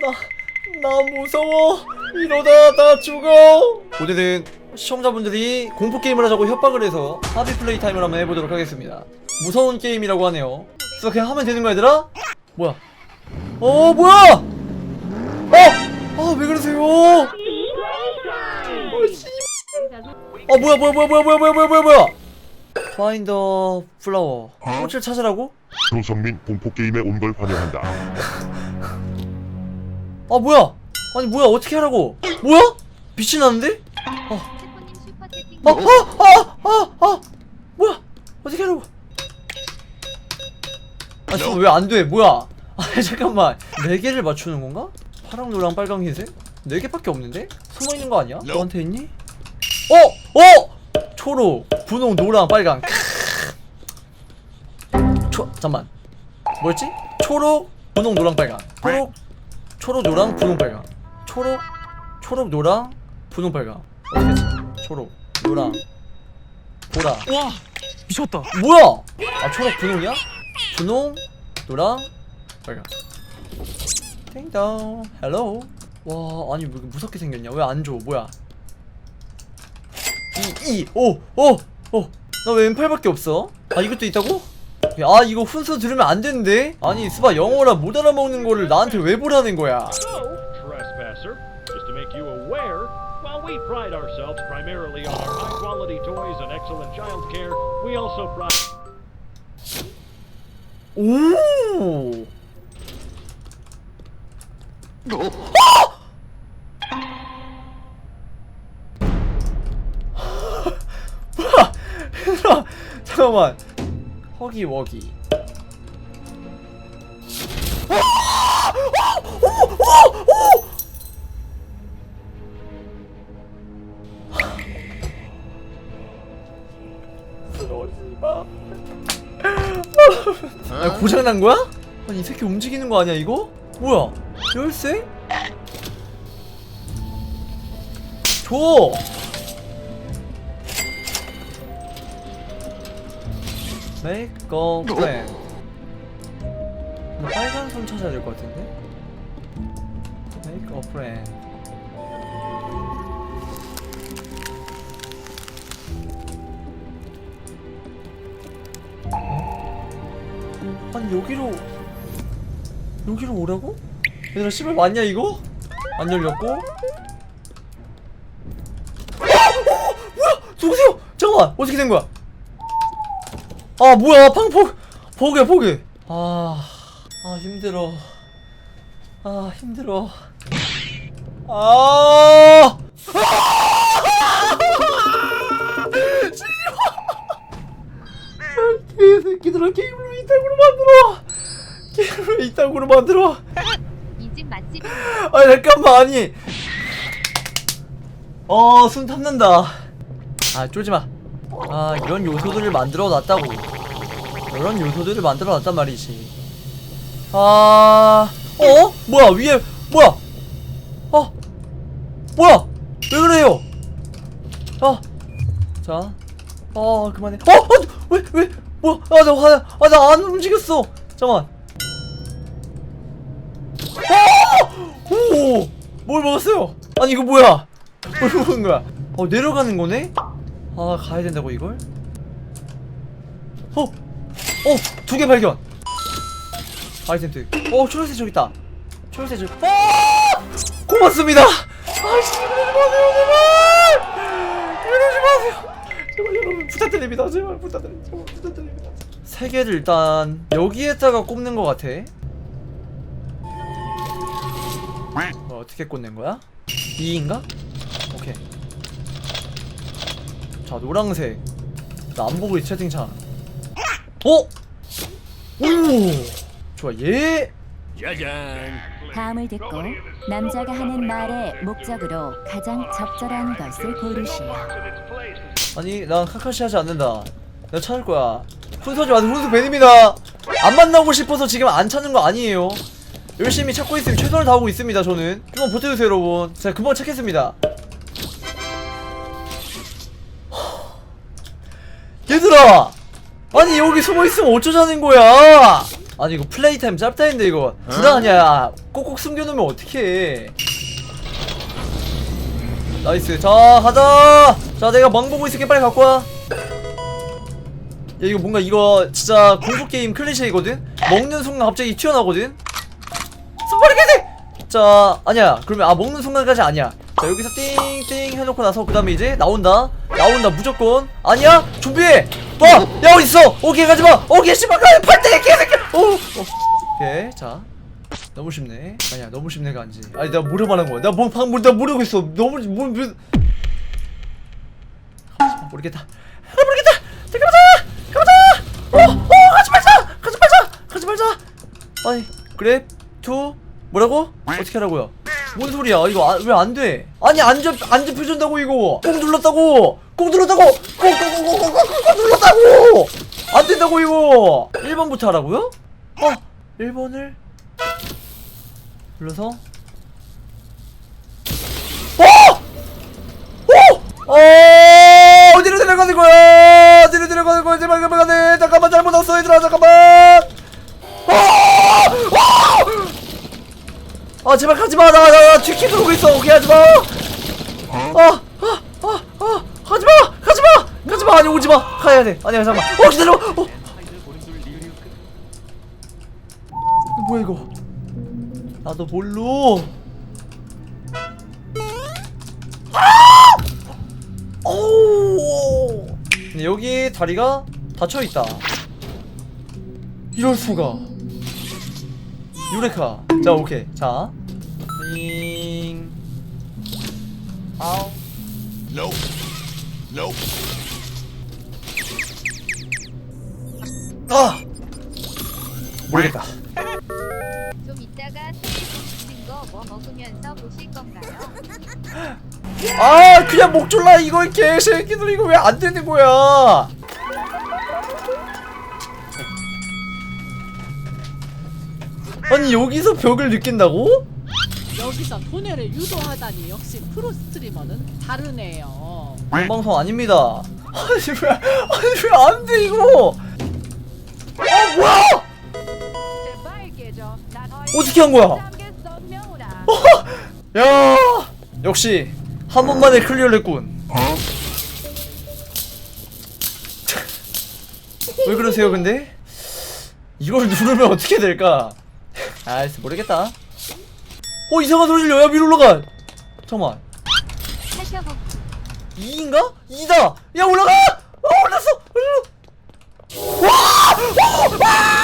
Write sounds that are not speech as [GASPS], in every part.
나, 나 무서워. 이러다 나 죽어. 어쨌든 시청자분들이 공포 게임을 하자고 협박을 해서 하비 플레이 타임을 한번 해보도록 하겠습니다. 무서운 게임이라고 하네요. 그래서 그냥 하면 되는 거야, 얘들아? 뭐야? 어, 뭐야? 어, 아, 왜 그러세요? 어, 씨. 어, 뭐야, 뭐야, 뭐야, 뭐야, 뭐야, 뭐야, 뭐야, 뭐야, 뭐야? Find the flower. 꽃을 찾으라고? 조성민 공포 게임에 온 걸 환영한다. [LAUGHS] 아 뭐야? 아니 뭐야 어떻게 하라고? 뭐야? 빛이 나는데? 아, 아, 아, 아, 아, 아, 뭐야? 어떻게 하라고? 아 지금 왜 안 돼? 뭐야? 아 [LAUGHS] 잠깐만 네 개를 맞추는 건가? 파랑, 노랑, 빨강, 흰색? 네 개밖에 없는데? 숨어 있는 거 아니야? 너한테 있니? 어, 어, 초록, 분홍, 노랑, 빨강. 초, 잠만. 뭐였지? 초록, 분홍, 노랑, 빨강. 초록, 초록, 노랑, 분홍, 빨강. 초록, 초록, 노랑, 분홍, 빨강. 어떻게 했지? 초록, 노랑, 보라. 와 미쳤다 뭐야? 아 초록 분홍이야? 분홍, 노랑, 빨강. 띵동, 헬로. 와 아니 왜 이렇게 무섭게 생겼냐? 왜 안 줘? 뭐야? 이, 이, 오, 오, 오. 나 왜 왼팔밖에 없어? 아 이것도 있다고? 어차피 아 이거 훈수 들으면 안 되는데? 아니 스바 영어라 못 알아먹는 거를 나한테 왜 보라는 거야? 오 [GASPS] [LAUGHS] 잠깐만. 허기 워기. 아, 고장 난 거야? 아니 이 새끼 움직이는 거 아니야 이거? 뭐야? 열쇠? 줘. Make a friend. 나 빨간 손 찾아야 될 것 같은데? Make a friend. 아니 여기로 여기로 오라고? 얘들아 씨발 맞냐 이거? 안 열렸고? 아! 어! 뭐야? 누구세요? 잠깐만 어떻게 된 거야? 아 뭐야? 팡포 포개 포개 아, 아 힘들어. 아 힘들어. 아. 개새끼들아 게임을 왜 이따구로 만들어. 게임을 왜 이따구로 만들어. 이 집 맛집. 아 잠깐만 아니. 어숨 탐는다. 아 쫄지마. 아 이런 요소들을 만들어 놨다고 이런 요소들을 만들어 놨단 말이지 아 어? 뭐야 위에 뭐야 어 뭐야 왜 그래요 어자 어 그만해 어왜 왜 뭐야 아나아나 안 움직였어 잠깐 오! 뭘 먹었어요? 아니 이거 뭐야? [LAUGHS] 뭘 먹은 거야? 어 내려가는 거네? 아 가야 된다고 이걸? 어? 어! 두 개 발견! 아이템트 어 초록색 저기 있다 초록색 저기 어! 고맙습니다! 아이씨 이러지 마세요 제발! 이러지 마세요 제발 여러분 부탁드립니다 제발 부탁드립니다 제발 부탁드립니다 세 개를 일단 여기에다가 꼽는 것 같아 어, 어떻게 꽂는 거야? 2인가? 오케이 자 노랑색 나 안 보고 있 채팅창 어? 오! 좋아 얘. 다음을 듣고 남자가 하는 말의 목적으로 가장 적절한 것을 고르시오. 아니 난 카카시 하지 않는다. 내가 찾을 거야. 훈서지 마세요. 훈수 벤입니다. 안 만나고 싶어서 지금 안 찾는 거 아니에요. 열심히 찾고 있으면 최선을 다하고 있습니다 저는. 좀만 버텨주세요 여러분. 제가 금방 찾겠습니다. 얘들아 아니 여기 숨어있으면 어쩌자는 거야 아니 이거 플레이 타임 짭타인데 이거 불안하냐 꼭꼭 숨겨놓으면 어떡해 나이스 자 가자 자 내가 망 보고 있을게 빨리 갖고 와 야, 이거 뭔가 이거 진짜 공포게임 클리셰이거든? 먹는 순간 갑자기 튀어나오거든? 스파르게티! 자, 아니야. 그러면, 아, 먹는 순간까지 아니야. 자, 여기서 띵띵 해놓고 나서, 그 다음에 이제 나온다. 나온다, 무조건. 아니야? 준비 해! 와! 야, 어딨어! 오케이, 가지마! 오케이, 씨발, 가! 팔대! 개새끼! 오! 어. 오케이, 자. 너무 쉽네. 아니야, 너무 쉽네가 아니지. 아니, 내가 뭐려 말한 거야. 나 뭐, 방금 뭐, 나 모르고 있어. 너무, 뭐, 뭐. 아, 모르겠다. 아, 모르겠다! 자! 가자! 어! 어! 가지 말자! 가지 말자! 가지 말자! 아니, 그래? 투? 뭐라고? 어떻게 하라고요? 뭔 소리야? 이거 왜 안 돼? 아니, 안 잡, 안 잡혀준다고, 이거! 꼭 눌렀다고! 꼭 눌렀다고! 꼭, 꼭, 꼭, 꼭, 꼭, 꼭, 꼭 눌렀다고! 안 된다고, 이거! 1번부터 하라고요? 어! 1번을 눌러서 어! 어! 어! 어디로 데려가는 거야? 어디로 데려가는 거야? 제발 그만 가네. 잠깐만 잘못 왔어 얘들아 잠깐만. 어! 어! 아 제발 가지 마. 나나나 뒤키 들어오고 있어. 오케이 하지 마. 아, 아, 아, 아, 가지 마. 가지 마. 가지 마. 아니 오지 마. 가야 돼. 아니야 잠깐만. 어 기다려. 어. 뭐야 이거? 나도 몰로. 오! 근데 여기 다리가 닫혀 있다. 이럴 수가. 유레카. 자, 오케이. 자. 띵. 아우. 아! 모르겠다. 좀 이따가 맛있는 거뭐 먹으면서 보실 건가요? 아, 그냥 목 졸라 이거 개새끼들 이거 왜 안 되는 거야? 아니 여기서 벽을 느낀다고? 여기서 돈을 유도하다니 역시 프로 스트리머는 다르네요. 그런 방송 아닙니다. 아니 왜 아니 왜 안 돼 이거? 어떻게 한 거야? 어? [LAUGHS] 야 역시 한 번만에 클리어를 했군. [LAUGHS] 왜 그러세요 근데? 이걸 누르면 어떻게 될까? 아이씨 모르겠다. 어 이상한 소리 들려. 야 위로 올라가. 잠깐만. 살펴보 2인가? 2다! 야 올라가! 어 올랐어! 올라! 와! 어! 와!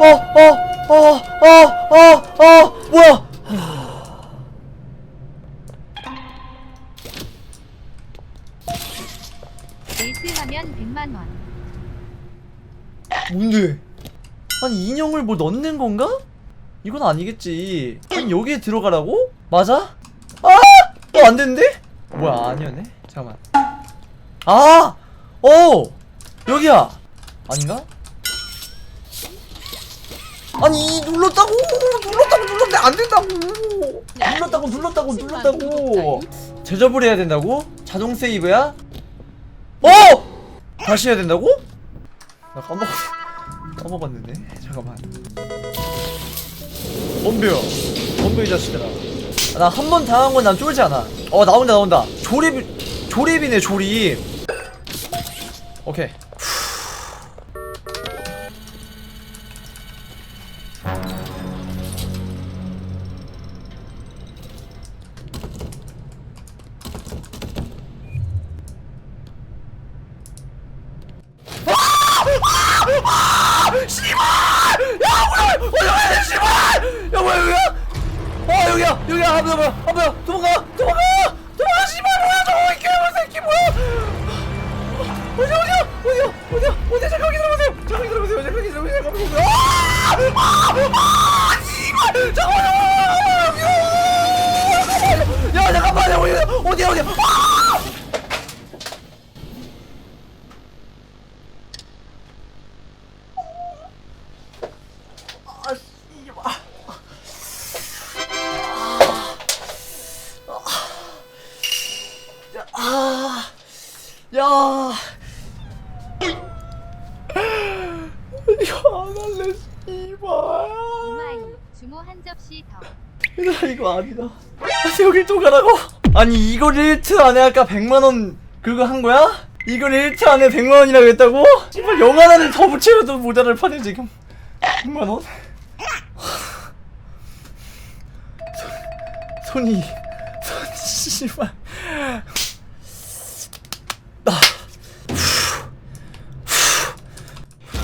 어, 어, 어, 어, 어, 뭐야? 일등하면 100만 뭔데? 아니 인형을 뭐 넣는 건가? 이건 아니겠지. 아니 여기에 들어가라고? 맞아? 아! 또 안 되는데? 뭐야 아니었네? 잠깐만. 아! 오! 여기야! 아닌가? 아니 이 눌렀다고! 눌렀다고 눌렀는데 안 된다고! 눌렀다고 눌렀다고 눌렀다고! 제접을 해야 된다고? 자동 세이브야? 어! 다시 해야 된다고? 나 까먹 까먹었는데 잠깐만 덤벼 덤벼 이 자식들아 나 한 번 당한 건 난 쫄지 않아 어 나온다 나온다 조립 조립이네 조립 오케이 뭐야 도망가! 도망가! 도망가! 씨발 뭐야 저거? 이 개발 새끼 뭐야? 어디야 어디야? 어디야? 어디야? 어디야? 잠깐 기다려보세요. 잠깐 기다려보세요. 잠깐 기다려보세요. 잠깐 기다려보세요. 아아! 씨발! 잠깐만 야 잠깐만 야 어디야 어디야? 어디야 할래 씨발 오마이 주모 한 접시 더. 얘들아 이거 아니다 아 여길 또 가라고? 아니 이걸 1트 안에 아까 100만원 그거 한 거야? 이걸 1트 안에 100만원이라고 했다고? 씨발 영 하나를 더 붙여도 모자랄 판에 지금 100만원? 손, 손이 손 씨발 아!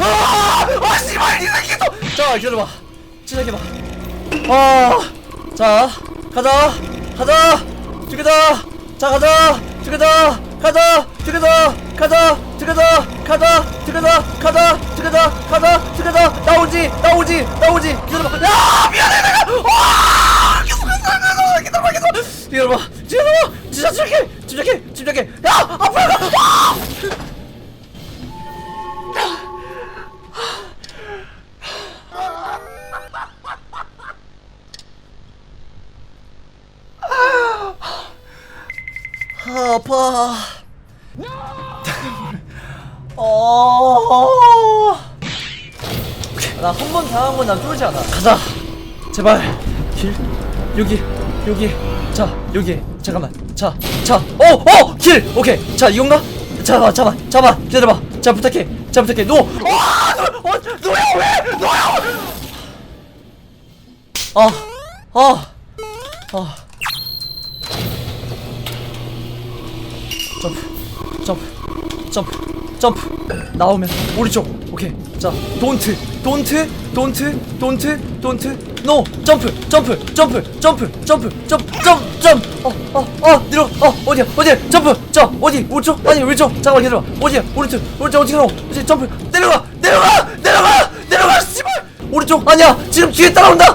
아 씨발 이 자 기다려봐 시작해봐 아, 자, 가자, 가자, 죽여자, 자, 가자, 죽여자, 가자, 죽여자, 가자, 죽여자, 가자, 죽여자, 가자, 죽여자, 가자, 죽여자, 나오지, 나오지, 나오지, 기다려봐, 야, 미안해, 내가, 와, 계속, 계속, 기다려봐, 계속, 기다려봐, 기다려봐, 진짜 집중해, 집중해, 집중해, 야, 앞으로 가, 와! 아, 아파. [LAUGHS] 어. 나 한 번 당한 건난 쫄지 않아. 가자. 제발. 길. 여기. 여기. 자, 여기. 잠깐만. 자, 자. 어, 어, 길. 오케이. 자, 이건가? 잠깐만, 잠깐만, 잠깐만. 기다려봐. 자, 부탁해. 자, 부탁해. 노. 아, 노, 어, 노야 왜? 노야. 아, 아, 아. 점프 점프 점프 점프. 나오면 오른쪽. 오케이. 자 돈트 돈트 돈트 돈트 돈트 노 점프 점프 점프 점프 점프 점프 점프 점프. 어어어 내려. 어 어디야? 어디야? 점프 자 어디? 오른쪽? 아니 왼쪽. 잠깐만 기다려 어디야? 오른쪽. 오른쪽 어디 가노 어디 점프. 내려가! 내려가! 내려가! 내려가! 씨발! 오른쪽 아니야. 지금 뒤에 따라온다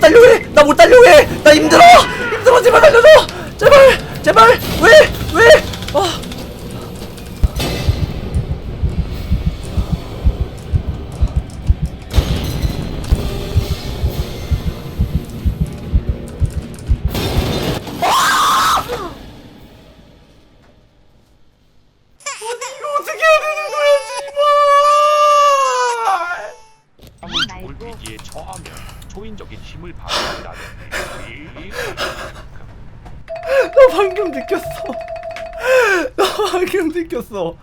달려고 해. 나 못 달려고 해. 나 힘들어. 힘들어. 제발 달려줘. 나 방금 느꼈어.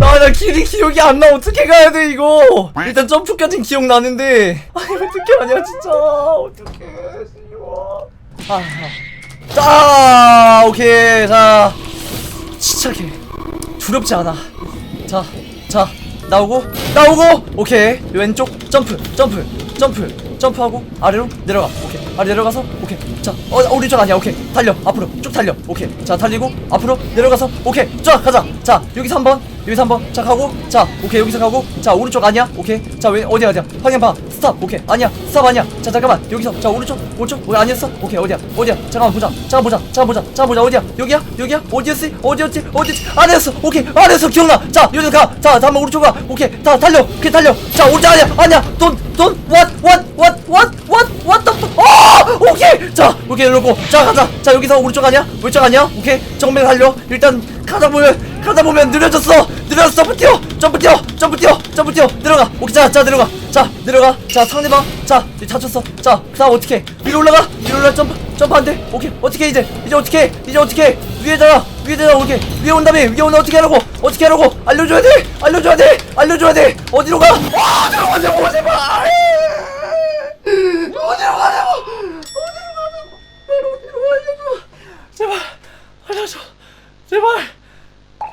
아, 길이 기억이 안 나. 어떻게 가야 돼, 이거? 일단 점프까진 기억나는데. 아니, 어떻게 하냐, 진짜. 어떻게, 씨발. 아, 아. 자, 오케이. 자. 시작해. 두렵지 않아. 자, 자. 나오고, 나오고! 오케이. 왼쪽, 점프, 점프, 점프, 점프하고, 아래로 내려가. 오케이. 아래 내려가서, 오케이. 자, 어, 오른쪽 아니야. 오케이. 달려. 앞으로 쭉 달려. 오케이. 자, 달리고, 앞으로 내려가서, 오케이. 쫙 가자. 자, 여기서 한 번, 여기서 한 번. 자, 가고, 자, 오케이. 여기서 가고, 자, 오른쪽 아니야. 오케이. 자, 왜, 어디야, 어디야. 방향 봐. 스탑. 오케이. 아니야. 스탑 아니야. 자, 잠깐만. 여기서, 자, 오른쪽, 오른쪽. 왜 아니었어? 오케이. 어디야, 어디야. 잠깐만 보자. 잠깐 보자. 잠깐 보자. 잠깐 보자. 어디야? 여기야? 여기야? 어디였지? 어디였지? 어디였지? 안에였어. 오케이. 안에서 기억나. 자, 여기서 가. 자, 다음번 오른쪽 가. 오케이. 다 달려. 오케이, 달려. 자, 오른쪽 아니야. 아니야. 돈, 돈, what, what. 어! 오케이. 자, 오케이. 이러고. 자, 가자. 자, 여기서 오른쪽 아니야? 왼쪽 아니야? 오케이. 정면 달려. 일단 가다 보면 가다 보면 느려졌어. 느려졌어. 점프. 점프 뛰어. 점프 뛰어. 점프 뛰어. 내려가. 오케이. 자, 자, 내려가. 자, 내려가. 자, 상대방. 자, 이제 다쳤어. 자, 그다음 어떻게? 해? 위로 올라가. 위로 올라 점프. 점프 안 돼. 오케이. 어떻게 해, 이제? 이제 어떻게? 해? 이제 어떻게? 해? 위에다가 위에다가 오케이. 위에 온 다음에 위에 오면 어떻게 하라고? 어떻게 하라고? 알려줘야 돼. 알려줘야 돼. 알려줘야 돼. 어디로 가? 와, 어디로 가냐고 제발. 어디로 가냐고? 어디로 가냐고? 날 어디로 알려줘. 제발 알려줘. 제발.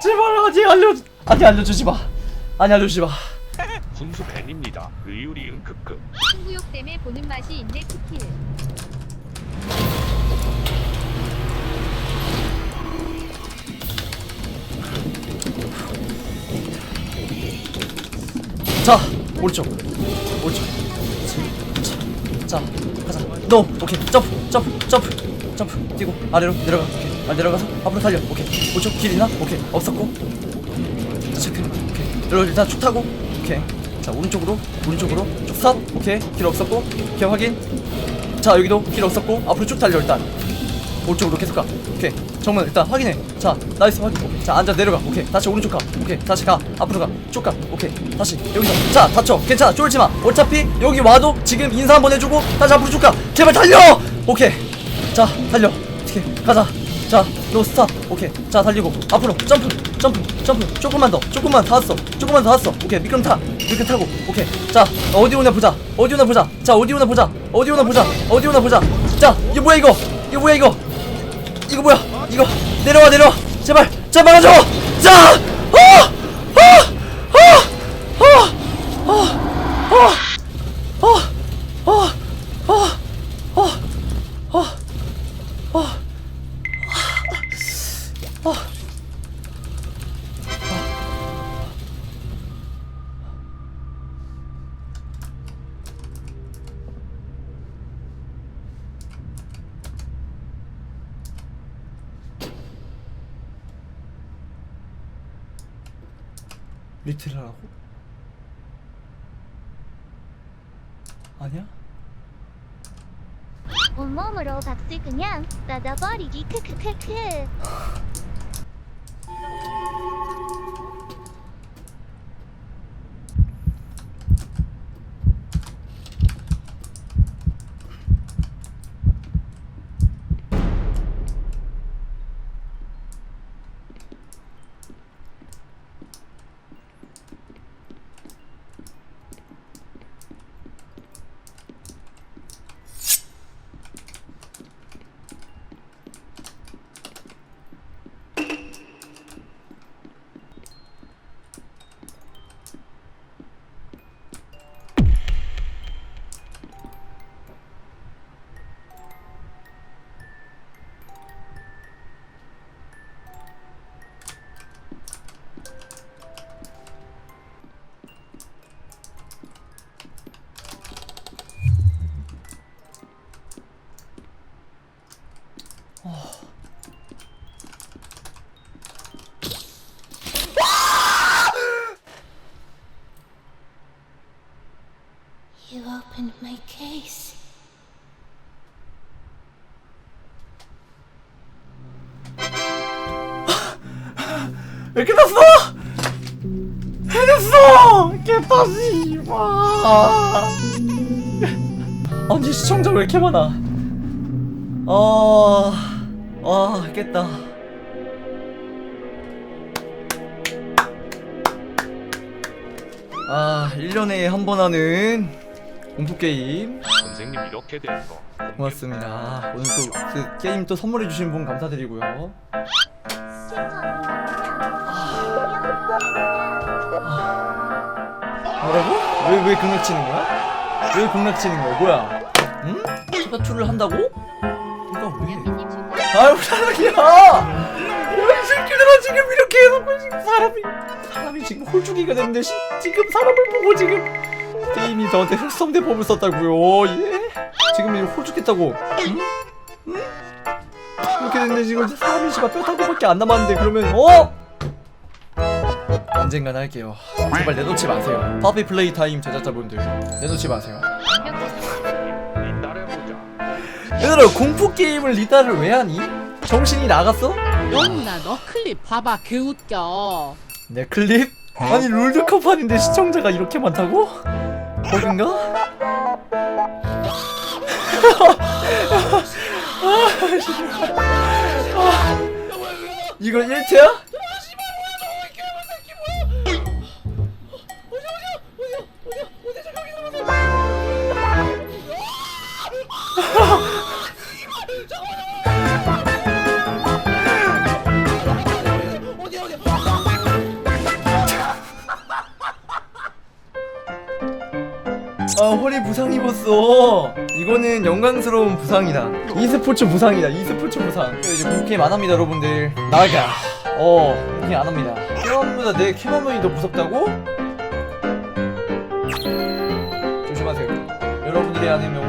제발 아직 알려 아니 알려주지 마. 아니 알려주지 마. 분수 벤입니다. 의율이 응급급. 승부욕 때문에 보는 맛이 있네 쿠키. 자 오른쪽 오른쪽 자, 자 가자. 노 오케이 점프 점프 점프 점프 뛰고 아래로 내려가. 오케이. 아 내려가서 앞으로 달려. 오케이. 오른쪽 길 있나? 오케이. 없었고. 자 체크 오케이. 여러분 일단 쭉 타고. 오케이. 자 오른쪽으로 오른쪽으로 쭉삽 오케이. 길 없었고. 오케이 확인. 자 여기도 길 없었고. 앞으로 쭉 달려 일단. 오른쪽으로 계속 가. 오케이. 정면 일단 확인해. 자 나이스 확인. 오케이. 자 앉아 내려가. 오케이. 다시 오른쪽 가. 오케이. 다시 가. 앞으로 가쭉 가. 오케이. 다시 여기서. 자 다쳐. 괜찮아. 쫄지 마. 어차피 여기 와도 지금 인사 한번 해주고 다시 앞으로 쭉 가. 제발 달려! 오케이. 자 달려. 오케이 가자 자노 스탑. 오케이. 자 달리고. 앞으로. 점프. 점프. 점프. 조금만 더. 조금만 더 왔어. 조금만 더 왔어. 오케이. 미끄럼 타. 미끄럼 타고. 오케이. 자 어디 오나 보자. 어디 오나 보자. 자 어디 오나 보자. 어디 오나 보자. 어디 오나 보자. 자 이거 뭐야 이거? 이거 뭐야 이거? 이거 뭐야? 이거. 내려와 내려와. 제발. 제발 막아줘. 자! 어! 리틀 하라고? 아니야? 온몸으로 박수 그냥 닫아버리기 크크크크 [LAUGHS] 왜 끝났어? 해냈어! 개빠지 와. 아니 시청자 왜 이렇게 많아? 아, 아 깼다. 아 1년에 한 번 하는 공포 게임 선생님 이렇게 된 거. 고맙습니다. 오늘 또 그 게임 또 선물해 주신 분 감사드리고요. 뭐라고? 왜 왜 극락 치는 거야? 왜 극락 치는 거야? 뭐야? 응? 제가 투를 한다고? 내가 왜? 아유 사랑이야! 이 새끼들아 지금 이렇게 해놓고 지금 사람이 사람이 지금 홀쭉이가 됐는데 씨, 지금 사람을 보고 지금 게임이 저한테 흑성대 법을 썼다고요 예? 지금 이거 홀쭉했다고 응? 응? 이렇게 됐는데 지금 사람이 씨발 뼈 타고밖에 안 남았는데 그러면 어? 언젠간 할게요 제발 내놓지 마세요 파피 플레이 타임 제작자분들 내놓지 마세요 얘들아 공포 게임을 리다를 왜 하니? 정신이 나갔어? 영나 너 클립 봐봐 개 웃겨 내 클립? 아니 롤드컵 판인데 시청자가 이렇게 많다고? 버긴가? [LAUGHS] 이걸 1트야? 아 허리 부상 입었어 이거는 영광스러운 부상이다 e스포츠 부상이다 e스포츠 부상 이제 공포게임 안합니다 여러분들 나가 어 공포게임 안합니다 캐머보다 내 캐머맨이 더 무섭다고? 조심하세요. 여러분들이 아니에요.